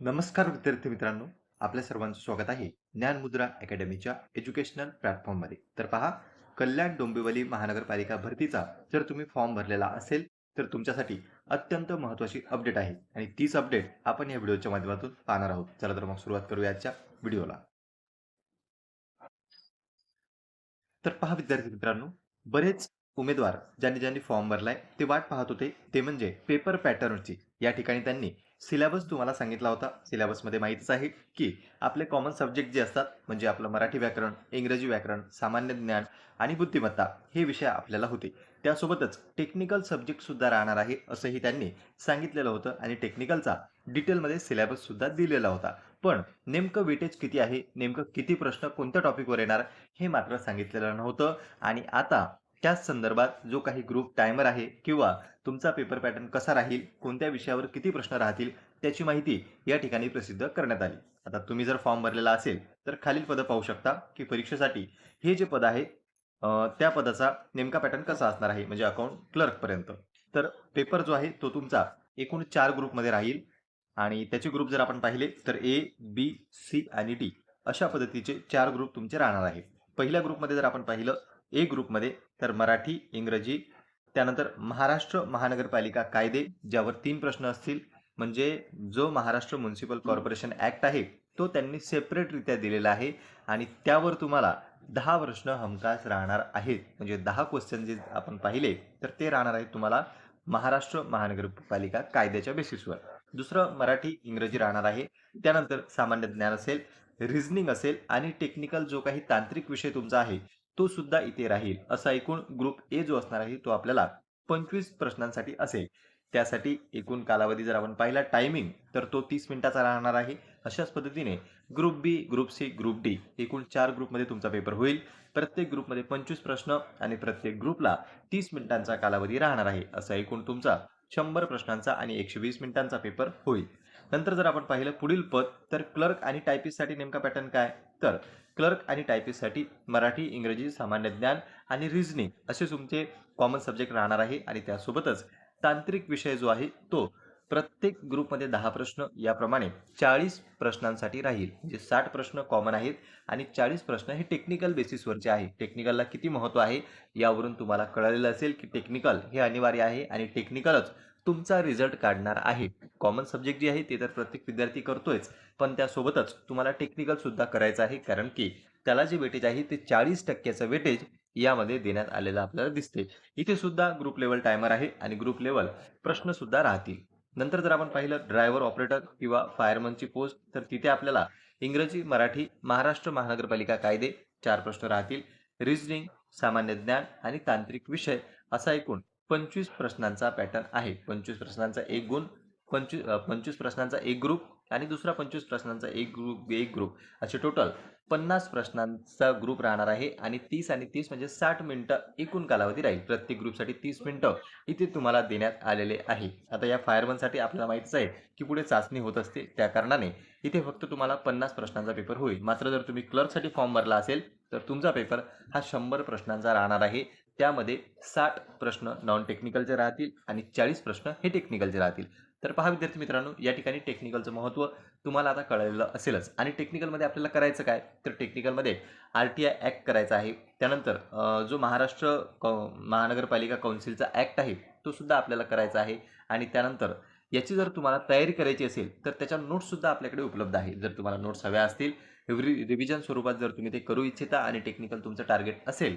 नमस्कार विद्यार्थी मित्रांनो आपल्या सर्वांचं स्वागत आहे ज्ञानमुद्रा अकॅडमीच्या एज्युकेशनल प्लॅटफॉर्ममध्ये तर पहा कल्याण डोंबिवली महानगरपालिका भरतीचा जर तुम्ही फॉर्म भरलेला असेल तर तुमच्यासाठी अत्यंत महत्त्वाची अपडेट आहे. आणि तीच अपडेट आपण या व्हिडिओच्या माध्यमातून पाहणार आहोत. चला तर मग सुरुवात करूया आजच्या व्हिडिओला तर पहा विद्यार्थी मित्रांनो बरेच उमेदवार ज्यांनी ज्यांनी फॉर्म भरलाय ते वाट पाहत होते ते म्हणजे पेपर पॅटर्नची या ठिकाणी त्यांनी सिलेबस तुम्हाला सांगितला होता. सिलेबसमध्ये माहितीच आहे की आपले कॉमन सब्जेक्ट जे असतात म्हणजे आपलं मराठी व्याकरण इंग्रजी व्याकरण सामान्य ज्ञान आणि बुद्धिमत्ता हे विषय आपल्याला होते. त्यासोबतच टेक्निकल सब्जेक्टसुद्धा राहणार आहे असंही त्यांनी सांगितलेलं होतं आणि टेक्निकलचा डिटेलमध्ये सिलेबससुद्धा दिलेला होता. पण नेमकं वेटेज किती आहे नेमकं किती प्रश्न कोणत्या टॉपिकवर येणार हे मात्र सांगितलेलं नव्हतं. आणि आता त्याच संदर्भात जो काही ग्रुप टायमर आहे किंवा तुमचा पेपर पॅटर्न कसा राहील कोणत्या विषयावर किती प्रश्न राहतील त्याची माहिती या ठिकाणी प्रसिद्ध करण्यात आली. आता तुम्ही जर फॉर्म भरलेला असेल तर खालील पदं पाहू शकता की परीक्षेसाठी हे जे पद आहे त्या पदाचा नेमका पॅटर्न कसा असणार आहे म्हणजे अकाउंट क्लर्कपर्यंत तर पेपर जो आहे तो तुमचा एकूण चार ग्रुपमध्ये राहील आणि त्याचे ग्रुप जर आपण पाहिले तर ए बी सी आणि डी अशा पद्धतीचे चार ग्रुप तुमचे राहणार आहे. पहिल्या ग्रुपमध्ये जर आपण पाहिलं ए ग्रुपमध्ये तर मराठी इंग्रजी त्यानंतर महाराष्ट्र महानगरपालिका कायदे ज्यावर तीन प्रश्न असतील म्हणजे जो महाराष्ट्र म्युन्सिपल कॉर्पोरेशन ॲक्ट आहे तो त्यांनी सेपरेटरित्या दिलेला आहे आणि त्यावर तुम्हाला दहा प्रश्न हमखास राहणार आहेत. म्हणजे दहा क्वेश्चन जे आपण पाहिले तर ते राहणार आहेत तुम्हाला महाराष्ट्र महानगरपालिका कायद्याच्या बेसिसवर दुसरं मराठी इंग्रजी राहणार आहे. त्यानंतर सामान्य ज्ञान असेल रिझनिंग असेल आणि टेक्निकल जो काही तांत्रिक विषय तुमचा आहे तो सुद्धा इथे राहील. असा एकूण ग्रुप ए जो असणार आहे तो आपल्याला पंचवीस प्रश्नांसाठी असेल. त्यासाठी एकूण कालावधी जर आपण पाहिला टायमिंग तर तो तीस मिनिटाचा राहणार आहे. अशाच पद्धतीने group B group C group D एकूण चार ग्रुपमध्ये तुमचा पेपर होईल. प्रत्येक ग्रुपमध्ये पंचवीस प्रश्न आणि प्रत्येक ग्रुपला तीस मिनिटांचा कालावधी राहणार आहे. असा एकूण तुमचा शंभर प्रश्नांचा आणि एकशे वीस मिनिटांचा पेपर होईल. नंतर जर आपण पाहिलं पुढील पद तर क्लर्क आणि टायपिस्टसाठी नेमका पॅटर्न काय? तर क्लर्क आणि टायपिस्टसाठी मराठी इंग्रजी सामान्य ज्ञान आणि रिझनिंग असे तुमचे कॉमन सब्जेक्ट राहणार आहे आणि त्यासोबतच तांत्रिक विषय जो आहे तो प्रत्येक ग्रुपमध्ये दहा प्रश्न याप्रमाणे चाळीस प्रश्नांसाठी राहील. म्हणजे साठ प्रश्न कॉमन आहेत आणि चाळीस प्रश्न हे टेक्निकल बेसिसवरचे आहे. टेक्निकलला किती महत्त्व आहे यावरून तुम्हाला कळलेलं असेल की टेक्निकल हे अनिवार्य आहे आणि टेक्निकलच तुमचा रिझल्ट काढणार आहे. कॉमन सब्जेक्ट जे आहे ते तर प्रत्येक विद्यार्थी करतोयच. पण त्यासोबतच तुम्हाला टेक्निकल सुद्धा करायचं आहे. कारण की त्याला जे वेटेज आहे ते चाळीस टक्क्याचं वेटेज यामध्ये देण्यात आलेलं आपल्याला दिसते इथे सुद्धा ग्रुप लेवल टायमर आहे आणि ग्रुप लेवल प्रश्न सुद्धा राहतील. नंतर जर आपण पाहिलं ड्रायव्हर ऑपरेटर किंवा फायरमनची पोस्ट तर तिथे आपल्याला इंग्रजी मराठी महाराष्ट्र महानगरपालिका कायदे चार प्रश्न राहतील. रिझनिंग सामान्य ज्ञान आणि तांत्रिक विषय असा एकूण पंचवीस प्रश्नांचा पॅटर्न आहे. पंचवीस प्रश्नांचा एक गुण पंचवीस पंचवीस प्रश्नांचा एक ग्रुप आणि दुसरा पंचवीस प्रश्नांचा एक ग्रुप एक ग्रुप असे टोटल पन्नास प्रश्नांचा ग्रुप राहणार आहे आणि तीस आणि तीस म्हणजे साठ मिनटं एकूण कालावधी राहील. प्रत्येक ग्रुपसाठी तीस मिनटं इथे तुम्हाला देण्यात आलेले आहे. आता या फायरमनसाठी आपल्याला माहितीच आहे की पुढे चाचणी होत असते. त्या कारणाने इथे फक्त तुम्हाला पन्नास प्रश्नांचा पेपर होईल. मात्र जर तुम्ही क्लर्कसाठी फॉर्म भरला असेल तर तुमचा पेपर हा शंभर प्रश्नांचा राहणार आहे. त्यामध्ये साठ प्रश्न नॉन टेक्निकलचे राहतील आणि चाळीस प्रश्न हे टेक्निकलचे राहतील. तर पहा विद्यार्थी मित्रांनो या ठिकाणी टेक्निकलचं महत्त्व तुम्हाला आता कळलेलं असेलच. आणि टेक्निकलमध्ये आपल्याला करायचं काय? तर टेक्निकलमध्ये आर टी आय ॲक्ट करायचा आहे. त्यानंतर जो महाराष्ट्र कौ महानगरपालिका कौन्सिलचा ॲक्ट आहे तो सुद्धा आपल्याला करायचा आहे. आणि त्यानंतर याची जर तुम्हाला तयारी करायची असेल तर त्याच्या नोट्ससुद्धा आपल्याकडे उपलब्ध आहे जर तुम्हाला नोट्स हव्या असतील रि रिव्हिजन स्वरूपात जर तुम्ही ते करू इच्छिता आणि टेक्निकल तुमचं टार्गेट असेल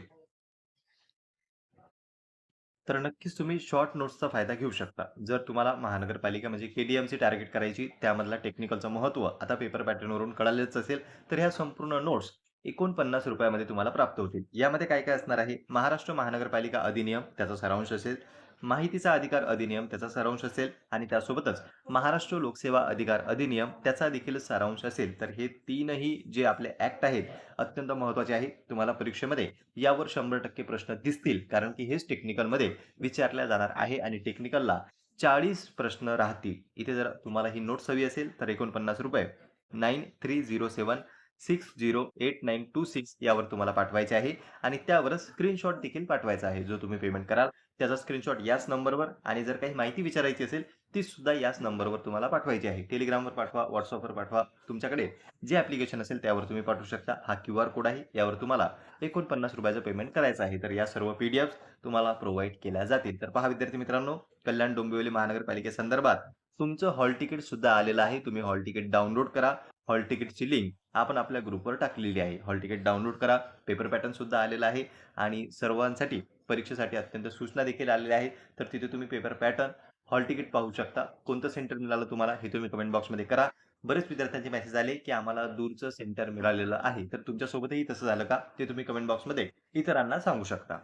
तर नक्कीच तुम्ही शॉर्ट नोट्सचा फायदा घेऊ शकता. जर तुम्हाला महानगरपालिका म्हणजे K D M C target करायची त्यामधला टेक्निकलचं महत्त्व आता पेपर पॅटर्नवरून कळालेच असेल तर ह्या संपूर्ण नोट्स एकोणपन्नास रुपयामध्ये तुम्हाला प्राप्त होतील. यामध्ये काय काय असणार आहे? महाराष्ट्र महानगरपालिका अधिनियम त्याचा सारांश असेल. माहितीचा अधिकार अधिनियम त्याचा सारांश असेल. आणि त्यासोबतच महाराष्ट्र लोकसेवा अधिकार अधिनियम त्याचा देखील सारांश असेल. तर हे तीनही जे आपले ॲक्ट आहेत अत्यंत महत्त्वाचे आहे. तुम्हाला परीक्षेमध्ये यावर शंभर टक्के प्रश्न दिसतील. कारण की हेच टेक्निकलमध्ये विचारल्या जाणार आहे आणि टेक्निकलला चाळीस प्रश्न राहतील. इथे जर तुम्हाला ही नोट्स हवी असेल तर एकोणपन्नास रुपये. Nine three zero seven six zero eight nine two six यावर तुम्हाला पाठवायचे आहे. आणि त्यावर स्क्रीनशॉट देखील पाठवायचा आहे जो तुम्ही पेमेंट कराल. त्याचा स्क्रीनशॉट याच नंबरवर आणि जर काही माहिती विचारायची असेल ती सुद्धा याच नंबरवर तुम्हाला पाठवायची आहे. टेलिग्रामवर पाठवा व्हॉट्सअपवर पाठवा तुमच्याकडे जे ॲप्लिकेशन असेल त्यावर तुम्ही पाठवू शकता. हा क्यू आर कोड आहे यावर तुम्हाला एकोणपन्नास रुपयाचं पेमेंट करायचं आहे. तर या सर्व पी डी तुम्हाला प्रोव्हाइड केल्या जातील. तर पहा विद्यार्थी मित्रांनो कल्याण डोंबिवली महानगरपालिकेसंदर्भात तुमचं हॉल तिकीट सुद्धा आलेलं आहे. तुम्ही हॉल तिकीट डाउनलोड करा. हॉल तिकीटची लिंक आपण आपल्या ग्रुपवर टाकलेली आहे. हॉल तिकीट डाउनलोड करा. पेपर पॅटर्न सुद्धा आलेला आहे आणि सर्वांसाठी परीक्षेसाठी अत्यंत सूचना देखील आलेल्या आहेत. तर तिथे तुम्ही पेपर पॅटर्न हॉल तिकीट पाहू शकता. कोणतं सेंटर मिळालं तुम्हाला हे तुम्ही कमेंट बॉक्समध्ये करा. बरेच विद्यार्थ्यांचे मेसेज आले की आम्हाला दूरचं सेंटर मिळालेलं आहे. तर तुमच्यासोबतही तसं झालं का? ते तुम्ही कमेंट बॉक्समध्ये इतरांना सांगू शकता.